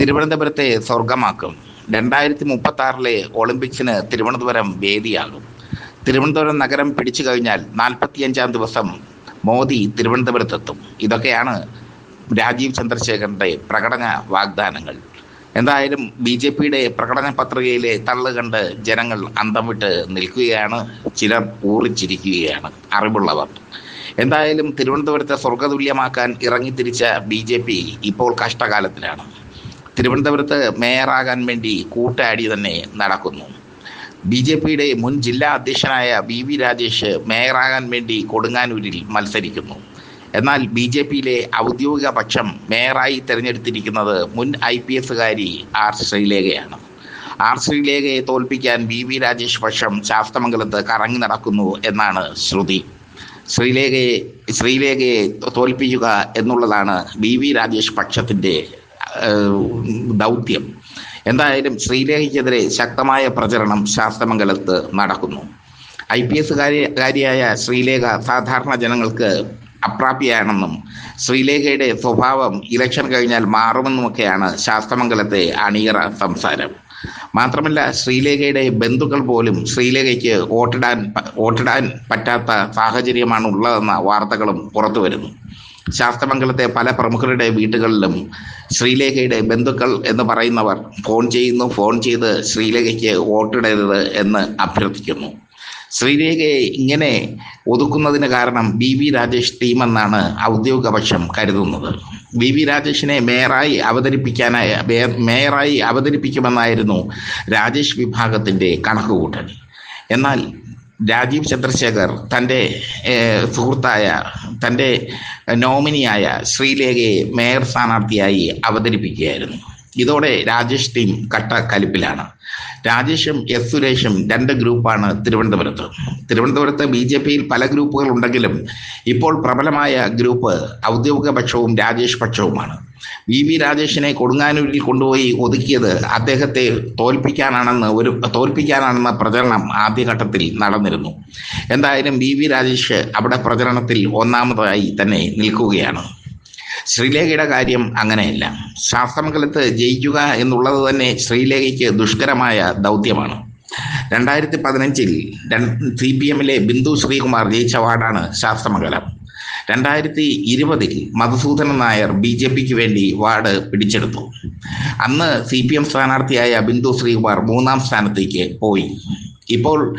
തിരുവനന്തപുരത്തെ സ്വർഗമാക്കും. രണ്ടായിരത്തി മുപ്പത്തി ആറിലെ ഒളിമ്പിക്സിന് തിരുവനന്തപുരം വേദിയാകും. തിരുവനന്തപുരം നഗരം പിടിച്ചു കഴിഞ്ഞാൽ നാൽപ്പത്തിയഞ്ചാം ദിവസം മോദി തിരുവനന്തപുരത്തെത്തും. ഇതൊക്കെയാണ് രാജീവ് ചന്ദ്രശേഖരന്റെ പ്രകടന വാഗ്ദാനങ്ങൾ. എന്തായാലും ബി ജെ പിയുടെ പ്രകടന പത്രികയിലെ തള്ളു കണ്ട് ജനങ്ങൾ അന്തം വിട്ട് നിൽക്കുകയാണ്. ചിലർ ഊറിച്ചിരിക്കുകയാണ്. അറിവുള്ളവർ. എന്തായാലും തിരുവനന്തപുരത്തെ സ്വർഗതുല്യമാക്കാൻ ഇറങ്ങിത്തിരിച്ച ബി ജെ പി ഇപ്പോൾ കഷ്ടകാലത്തിലാണ്. തിരുവനന്തപുരത്ത് മേയറാകാൻ വേണ്ടി കൂട്ടാടി തന്നെ നടക്കുന്നു. ബി ജെ പിയുടെ മുൻ ജില്ലാ അധ്യക്ഷനായ വി വി രാജേഷ് മേയറാകാൻ വേണ്ടി കൊടുങ്ങാനൂരിൽ മത്സരിക്കുന്നു. എന്നാൽ ബി ജെ പിയിലെ ഔദ്യോഗിക പക്ഷം മേയറായി തിരഞ്ഞെടുത്തിരിക്കുന്നത് മുൻ ഐ പി എസുകാരി ആർ ശ്രീലേഖയാണ്. ആർ ശ്രീലേഖയെ തോൽപ്പിക്കാൻ വി വി രാജേഷ് പക്ഷം ശാസ്തമംഗലത്ത് കറങ്ങി നടക്കുന്നു എന്നാണ് ശ്രുതി. ശ്രീലേഖയെ ശ്രീലേഖയെ തോൽപ്പിക്കുക എന്നുള്ളതാണ് വി വി രാജേഷ് പക്ഷത്തിന്റെ ദൗത്യം. എന്തായാലും ശ്രീലേഖയ്ക്കെതിരെ ശക്തമായ പ്രചരണം ശാസ്തമംഗലത്ത് നടക്കുന്നു. ഐ പി എസുകാരിയായ ശ്രീലേഖ സാധാരണ ജനങ്ങൾക്ക് അപ്രാപ്യയാണെന്നും ശ്രീലേഖയുടെ സ്വഭാവം ഇലക്ഷൻ കഴിഞ്ഞാൽ മാറുമെന്നുമൊക്കെയാണ് ശാസ്ത്രമംഗലത്തെ അണിയറ സംസാരം. മാത്രമല്ല ശ്രീലേഖയുടെ ബന്ധുക്കൾ പോലും ശ്രീലേഖയ്ക്ക് വോട്ടിടാൻ വോട്ടിടാൻ പറ്റാത്ത സാഹചര്യമാണ് ഉള്ളതെന്ന വാർത്തകളും പുറത്തു വരുന്നു ശാസ്തമംഗലത്തെ പല പ്രമുഖരുടെ വീടുകളിലും ശ്രീലേഖയുടെ ബന്ധുക്കൾ എന്ന് പറയുന്നവർ ഫോൺ ചെയ്യുന്നു ഫോൺ ചെയ്ത് ശ്രീലേഖയ്ക്ക് വോട്ടിടരുത് എന്ന് അഭ്യർത്ഥിക്കുന്നു. ശ്രീലേഖയെ ഇങ്ങനെ ഒതുക്കുന്നതിന് കാരണം ബി വി രാജേഷ് ടീമെന്നാണ് ഔദ്യോഗിക പക്ഷം കരുതുന്നത്. ബി വി രാജേഷിനെ മേയറായി അവതരിപ്പിക്കാനായ മേയറായി അവതരിപ്പിക്കുമെന്നായിരുന്നു രാജേഷ് വിഭാഗത്തിന്റെ കണക്കുകൂട്ടൽ. എന്നാൽ രാജീവ് ചന്ദ്രശേഖർ തന്റെ സുഹൃത്തായ തന്റെ നോമിനിയായ ശ്രീലേഖയെ മേയർ സ്ഥാനാർത്ഥിയായി അവതരിപ്പിക്കുകയായിരുന്നു. ഇതോടെ രാജേഷ് ടീം കട്ട കലിപ്പിലാണ്. രാജേഷും എസ് സുരേഷും രണ്ട് ഗ്രൂപ്പാണ് തിരുവനന്തപുരത്ത്. തിരുവനന്തപുരത്ത് ബി ജെ പിയിൽ പല ഗ്രൂപ്പുകൾ ഉണ്ടെങ്കിലും ഇപ്പോൾ പ്രബലമായ ഗ്രൂപ്പ് ഔദ്യോഗിക പക്ഷവും രാജേഷ് പക്ഷവുമാണ്. വി വി രാജേഷിനെ കൊടുങ്ങാനൂരിൽ കൊണ്ടുപോയി ഒതുക്കിയത് അദ്ദേഹത്തെ തോൽപ്പിക്കാനാണെന്ന് ഒരു തോൽപ്പിക്കാനാണെന്ന പ്രചരണം ആദ്യഘട്ടത്തിൽ നടന്നിരുന്നു. എന്തായാലും വി വി രാജേഷ് അവിടെ പ്രചരണത്തിൽ ഒന്നാമതായി തന്നെ നിൽക്കുകയാണ്. ശ്രീലേഖയുടെ കാര്യം അങ്ങനെയല്ല. ശാസ്ത്രമംഗലത്ത് ജയിക്കുക എന്നുള്ളത് തന്നെ ശ്രീലേഖയ്ക്ക് ദുഷ്കരമായ ദൗത്യമാണ്. രണ്ടായിരത്തി പതിനഞ്ചിൽ സി പി എമ്മിലെ ബിന്ദു ശ്രീകുമാർ ജയിച്ച വാർഡാണ് ശാസ്ത്രമംഗലം. രണ്ടായിരത്തി ഇരുപതിൽ മധുസൂദനൻ നായർ ബി ജെ പിക്ക് വേണ്ടി വാർഡ് പിടിച്ചെടുത്തു. അന്ന് സി പി എം സ്ഥാനാർത്ഥിയായ ബിന്ദു ശ്രീകുമാർ മൂന്നാം സ്ഥാനത്തേക്ക് പോയി. ഇപ്പോൾ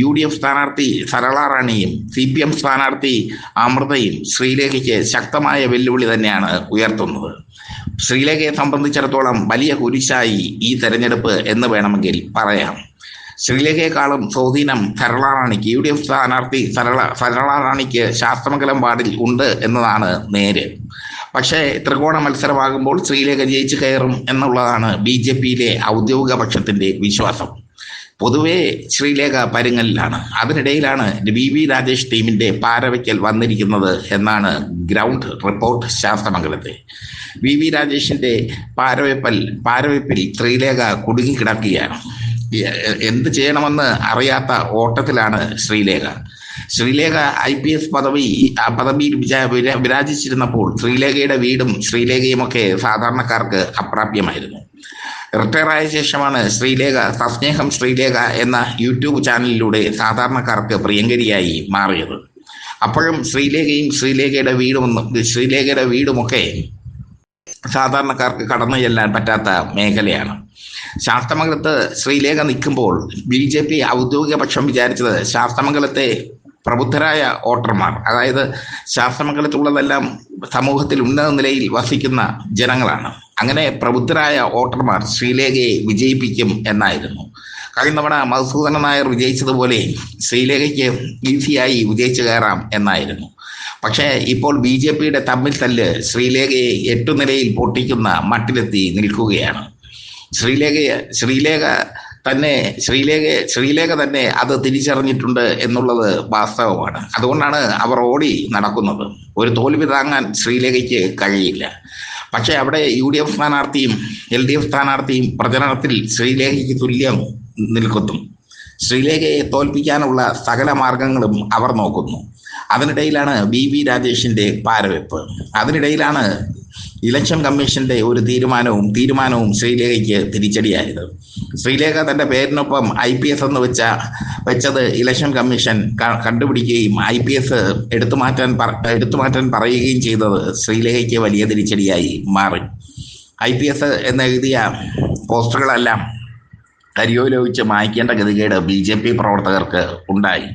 യു ഡി എഫ് സ്ഥാനാർത്ഥി സരള റാണിയും സി പി എം സ്ഥാനാർത്ഥി അമൃതയും ശ്രീലേഖയ്ക്ക് ശക്തമായ വെല്ലുവിളി തന്നെയാണ് ഉയർത്തുന്നത്. ശ്രീലേഖയെ സംബന്ധിച്ചിടത്തോളം വലിയ കുരിശായി ഈ തെരഞ്ഞെടുപ്പ് എന്ന് വേണമെങ്കിൽ പറയാം. ശ്രീലേഖയെക്കാളും സ്വാധീനം സരള റാണിക്ക് യു ഡി എഫ് സ്ഥാനാർത്ഥി സരള സരള റാണിക്ക് ശാസ്ത്രമംഗലം വാർഡിൽ ഉണ്ട് എന്നതാണ് നേര്. പക്ഷേ ത്രികോണ മത്സരമാകുമ്പോൾ ശ്രീലേഖ ജയിച്ചു കയറും എന്നുള്ളതാണ് ബി ജെ പിയിലെ ഔദ്യോഗിക പക്ഷത്തിന്റെ വിശ്വാസം. പൊതുവെ ശ്രീലേഖ പരുങ്ങലിലാണ്. അതിനിടയിലാണ് ബി വി രാജേഷ് ടീമിന്റെ പാരവയ്ക്കൽ വന്നിരിക്കുന്നത് എന്നാണ് ഗ്രൗണ്ട് റിപ്പോർട്ട് ശാസ്ത്രമംഗലത്തെ. വി വി രാജേഷിന്റെ പാരവയ്പ്പൽ പാരവയ്പ്പിൽ ശ്രീലേഖ കുടുങ്ങിക്കിടക്കുകയാണ് എന്ത് ചെയ്യണമെന്ന് അറിയാത്ത ഓട്ടത്തിലാണ് Sreelekha. Sreelekha I P S പദവി ആ പദവിയിൽ വിരാജിച്ചിരുന്നപ്പോൾ ശ്രീലേഖയുടെ വീടും ശ്രീലേഖയുമൊക്കെ സാധാരണക്കാർക്ക് അപ്രാപ്യമായിരുന്നു. റിട്ടയർ ആയ ശേഷമാണ് ശ്രീലേഖ സസ്നേഹം ശ്രീലേഖ എന്ന യൂട്യൂബ് ചാനലിലൂടെ സാധാരണക്കാർക്ക് പ്രിയങ്കരിയായി മാറിയത്. അപ്പോഴും ശ്രീലേഖയും ശ്രീലേഖയുടെ വീടും ശ്രീലേഖയുടെ വീടുമൊക്കെ സാധാരണക്കാർക്ക് കടന്നു ചെല്ലാൻ പറ്റാത്ത മേഖലയാണ്. ശാസ്ത്രമംഗലത്ത് ശ്രീലേഖ നിൽക്കുമ്പോൾ ബി ജെ പി ഔദ്യോഗിക പക്ഷം വിചാരിച്ചത് ശാസ്ത്രമംഗലത്തെ പ്രബുദ്ധരായ വോട്ടർമാർ അതായത് ശാസ്ത്രമംഗലത്തുള്ളതെല്ലാം സമൂഹത്തിൽ ഉന്നത നിലയിൽ വസിക്കുന്ന ജനങ്ങളാണ്. അങ്ങനെ പ്രബുദ്ധരായ വോട്ടർമാർ ശ്രീലേഖയെ വിജയിപ്പിക്കും എന്നായിരുന്നു. കഴിഞ്ഞ തവണ മധുസൂദന നായർ വിജയിച്ചതുപോലെ ശ്രീലേഖയ്ക്ക് ഈസിയായി വിജയിച്ചു കയറാം എന്നായിരുന്നു. പക്ഷേ ഇപ്പോൾ ബി ജെ പിയുടെ തമ്മിൽ തല്ല് ശ്രീലേഖയെ എട്ടു നിലയിൽ പൊട്ടിക്കുന്ന മട്ടിലെത്തി നിൽക്കുകയാണ്. ശ്രീലേഖയെ ശ്രീലേഖ തന്നെ ശ്രീലേഖ ശ്രീലേഖ തന്നെ അത് തിരിച്ചറിഞ്ഞിട്ടുണ്ട് എന്നുള്ളത് വാസ്തവമാണ്. അതുകൊണ്ടാണ് അവർ ഓടി നടക്കുന്നത്. ഒരു തോൽവി താങ്ങാൻ ശ്രീലേഖയ്ക്ക് കഴിയില്ല. പക്ഷേ അവിടെ യു ഡി എഫ് സ്ഥാനാർത്ഥിയും എൽ ഡി എഫ് സ്ഥാനാർത്ഥിയും പ്രചരണത്തിൽ ശ്രീലേഖയ്ക്ക് തുല്യം നിൽക്കുന്നു. ശ്രീലേഖയെ തോൽപ്പിക്കാനുള്ള സകല മാർഗങ്ങളും അവർ നോക്കുന്നു. അതിനിടയിലാണ് വി വി രാജേഷിന്റെ പാരവെപ്പ് അതിനിടയിലാണ് ഇലക്ഷൻ കമ്മീഷന്റെ ഒരു തീരുമാനവും തീരുമാനവും ശ്രീലേഖയ്ക്ക് തിരിച്ചടിയായത്. ശ്രീലേഖ തന്റെ പേരിനൊപ്പം ഐ പി എസ് എന്ന് വെച്ച വെച്ചത് ഇലക്ഷൻ കമ്മീഷൻ കണ്ടുപിടിക്കുകയും ഐ പി എസ് എടുത്തു മാറ്റാൻ എടുത്തു മാറ്റാൻ പറയുകയും ചെയ്തത് ശ്രീലേഖയ്ക്ക് വലിയ തിരിച്ചടിയായി മാറി. ഐ പി എസ് എന്നെഴുതിയ പോസ്റ്ററുകളെല്ലാം കരിയോലൊഴിച്ച് മായ്ക്കേണ്ട ഗതികേട് ബി ജെ പി പ്രവർത്തകർക്ക് ഉണ്ടായി.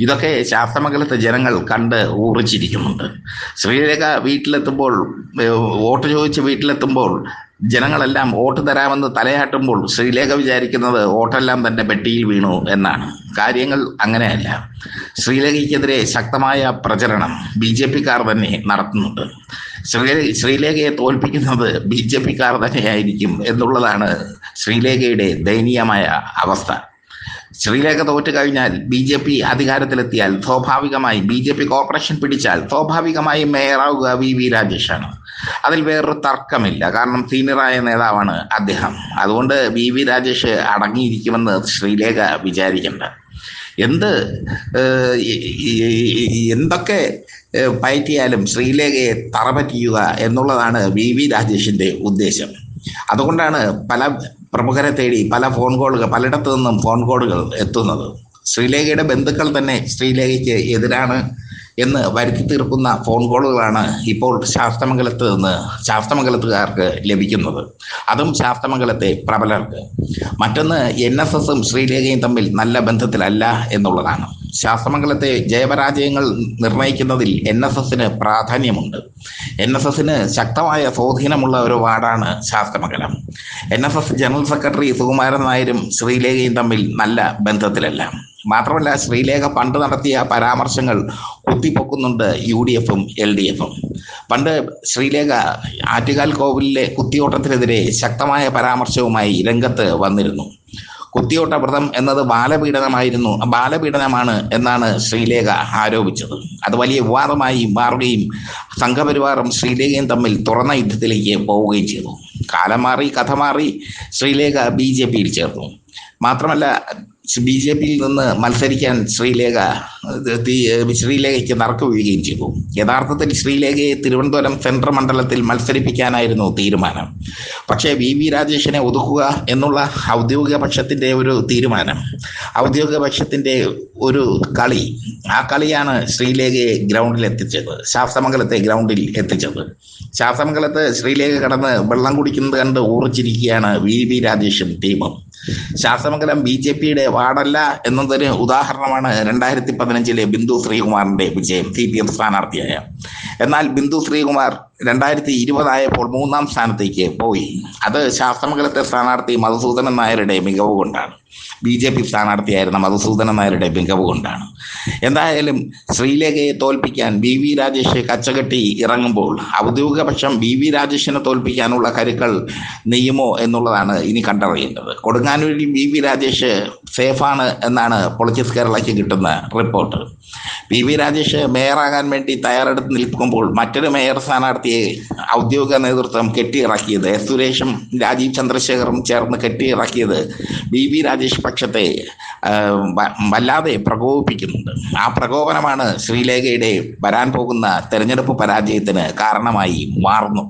ഇതൊക്കെ ശാസ്തമംഗലത്തെ ജനങ്ങൾ കണ്ട് ഊറിച്ചിരിക്കുന്നുണ്ട്. ശ്രീരേഖ വീട്ടിലെത്തുമ്പോൾ വോട്ട് ചോദിച്ച് വീട്ടിലെത്തുമ്പോൾ ജനങ്ങളെല്ലാം വോട്ട് തരാമെന്ന് തലയാട്ടുമ്പോൾ ശ്രീലേഖ വിചാരിക്കുന്നത് വോട്ടെല്ലാം തന്റെ പെട്ടിയിൽ വീണു എന്നാണ്. കാര്യങ്ങൾ അങ്ങനെയല്ല. ശ്രീലേഖയ്ക്കെതിരെ ശക്തമായ പ്രചരണം ബി ജെ പിക്കാർ തന്നെ നടത്തുന്നുണ്ട്. ശ്രീ ശ്രീലേഖയെ തോൽപ്പിക്കുന്നത് ബി ജെ പിക്കാർ തന്നെയായിരിക്കും എന്നുള്ളതാണ് ശ്രീലേഖയുടെ ദയനീയമായ അവസ്ഥ. ശ്രീലേഖ തോറ്റു കഴിഞ്ഞാൽ ബി ജെ പി അധികാരത്തിലെത്തിയാൽ സ്വാഭാവികമായി ബി ജെ പി കോർപ്പറേഷൻ പിടിച്ചാൽ സ്വാഭാവികമായി മേയറാവുക വി വി രാജേഷാണ്. അതിൽ വേറൊരു തർക്കമില്ല. കാരണം സീനിയറായ നേതാവാണ് അദ്ദേഹം. അതുകൊണ്ട് വി വി രാജേഷ് അടങ്ങിയിരിക്കുമെന്ന് ശ്രീലേഖ വിചാരിക്കേണ്ട. എന്ത് എന്തൊക്കെ പയറ്റിയാലും ശ്രീലേഖയെ തറപറ്റിയുക എന്നുള്ളതാണ് വി വി രാജേഷിന്റെ ഉദ്ദേശം. അതുകൊണ്ടാണ് പല പ്രമുഖരെ തേടി പല ഫോൺ കോളുകൾ പലയിടത്തു നിന്നും ഫോൺ കോളുകൾ എത്തുന്നത്. ശ്രീലേഖയുടെ ബന്ധുക്കൾ തന്നെ ശ്രീലേഖയ്ക്ക് എതിരാണ് എന്ന് വരുത്തി തീർക്കുന്ന ഫോൺ കോളുകളാണ് ഇപ്പോൾ ശാസ്തമംഗലത്ത് നിന്ന് ശാസ്തമംഗലത്തുകാർക്ക് ലഭിക്കുന്നത്. അതും ശാസ്ത്രമംഗലത്തെ പ്രബലർക്ക്. മറ്റൊന്ന് എൻ എസ് എസും ശ്രീലേഖയും തമ്മിൽ നല്ല ബന്ധത്തിലല്ല എന്നുള്ളതാണ്. ശാസ്തമംഗലത്തെ ജയപരാജയങ്ങൾ നിർണയിക്കുന്നതിൽ എൻ എസ് എസിന് പ്രാധാന്യമുണ്ട്. എൻ എസ് എസിന് ശക്തമായ സ്വാധീനമുള്ള ഒരു വാർഡാണ് Sasthramangalam. N S S general secretary Sukumaran നായരും ശ്രീലേഖയും തമ്മിൽ നല്ല ബന്ധത്തിലല്ല. മാത്രമല്ല ശ്രീലേഖ പണ്ട് നടത്തിയ പരാമർശങ്ങൾ കുത്തിപ്പൊക്കുന്നുണ്ട് യു ഡി എഫും എൽ ഡി എഫും. പണ്ട് ശ്രീലേഖ ആറ്റുകാൽ കോവിലിലെ കുത്തിയോട്ടത്തിനെതിരെ ശക്തമായ പരാമർശവുമായി രംഗത്ത് വന്നിരുന്നു. കുത്തിയോട്ട വ്രതം എന്നത് ബാലപീഡനമായിരുന്നു. ബാലപീഡനമാണ് എന്നാണ് ശ്രീലേഖ ആരോപിച്ചത്. അത് വലിയ വിവാദമായി മാറുകയും സംഘപരിവാറും ശ്രീലേഖയും തമ്മിൽ തുറന്ന യുദ്ധത്തിലേക്ക് പോവുകയും ചെയ്തു. കാലം മാറി കഥ മാറി ശ്രീലേഖ ബി ജെ പിയിൽ ചേർന്നു. മാത്രമല്ല ബി ജെ പിയിൽ നിന്ന് മത്സരിക്കാൻ ശ്രീലേഖ ശ്രീലേഖയ്ക്ക് നറുക്ക് വീഴുകയും ചെയ്തു. യഥാർത്ഥത്തിൽ ശ്രീലേഖയെ തിരുവനന്തപുരം സെൻട്രൽ മണ്ഡലത്തിൽ മത്സരിപ്പിക്കാനായിരുന്നു തീരുമാനം. പക്ഷേ വി വി രാജേഷിനെ ഒതുക്കുക എന്നുള്ള ഔദ്യോഗിക പക്ഷത്തിന്റെ ഒരു തീരുമാനം ഔദ്യോഗിക പക്ഷത്തിന്റെ ഒരു കളി ആ കളിയാണ് ശ്രീലേഖയെ ഗ്രൗണ്ടിൽ എത്തിച്ചത് ശാസ്തമംഗലത്തെ ഗ്രൗണ്ടിൽ എത്തിച്ചത്. ശാസ്തമംഗലത്ത് ശ്രീലേഖ കടന്ന് വെള്ളം കുടിക്കുന്നത് കണ്ട് ഊറിച്ചിരിക്കുകയാണ് വി വി രാജേഷും ടീമും. ശാസ്തമംഗലം ബി ജെ പിയുടെ വാർഡല്ല എന്നതൊരു ഉദാഹരണമാണ് രണ്ടായിരത്തി പതിനഞ്ചിലെ ബിന്ദു ശ്രീകുമാറിന്റെ വിജയം. സി പി എം സ്ഥാനാർത്ഥിയായ എന്നാൽ ബിന്ദു ശ്രീകുമാർ രണ്ടായിരത്തി ഇരുപതായപ്പോൾ മൂന്നാം സ്ഥാനത്തേക്ക് പോയി. അത് ശാസ്ത്രമംഗലത്തെ സ്ഥാനാർത്ഥി മധുസൂദനൻ നായരുടെ മികവ് കൊണ്ടാണ്. ബി ജെ പി സ്ഥാനാർത്ഥിയായിരുന്ന മധുസൂദനൻ നായരുടെ മികവ് കൊണ്ടാണ്. എന്തായാലും ശ്രീലേഖയെ തോൽപ്പിക്കാൻ ബി വി രാജേഷ് കച്ചകെട്ടി ഇറങ്ങുമ്പോൾ ഔദ്യോഗിക പക്ഷം വി വി രാജേഷിനെ തോൽപ്പിക്കാനുള്ള കരുക്കൾ നെയ്യുമോ എന്നുള്ളതാണ് ഇനി കണ്ടറിയേണ്ടത്. കൊടുങ്ങാനൂരിൽ ബി വി രാജേഷ് സേഫാണ് എന്നാണ് പൊളിറ്റിക്സ് കേരളയ്ക്ക് കിട്ടുന്ന റിപ്പോർട്ട്. പി വി രാജേഷ് മേയറാകാൻ വേണ്ടി തയ്യാറെടുത്ത് നിൽക്കുമ്പോൾ മറ്റൊരു മേയർ സ്ഥാനാർത്ഥിയെ ഔദ്യോഗിക നേതൃത്വം കെട്ടിയിറക്കിയത് സുരേഷും രാജീവ് ചന്ദ്രശേഖറും ചേർന്ന് കെട്ടിയിറക്കിയത് ബി വി രാജേഷ് പക്ഷത്തെ വല്ലാതെ പ്രകോപിപ്പിക്കുന്നുണ്ട്. ആ പ്രകോപനമാണ് ശ്രീലേഖയുടെ വരാൻ പോകുന്ന തെരഞ്ഞെടുപ്പ് പരാജയത്തിന് കാരണമായി മാറുന്നു.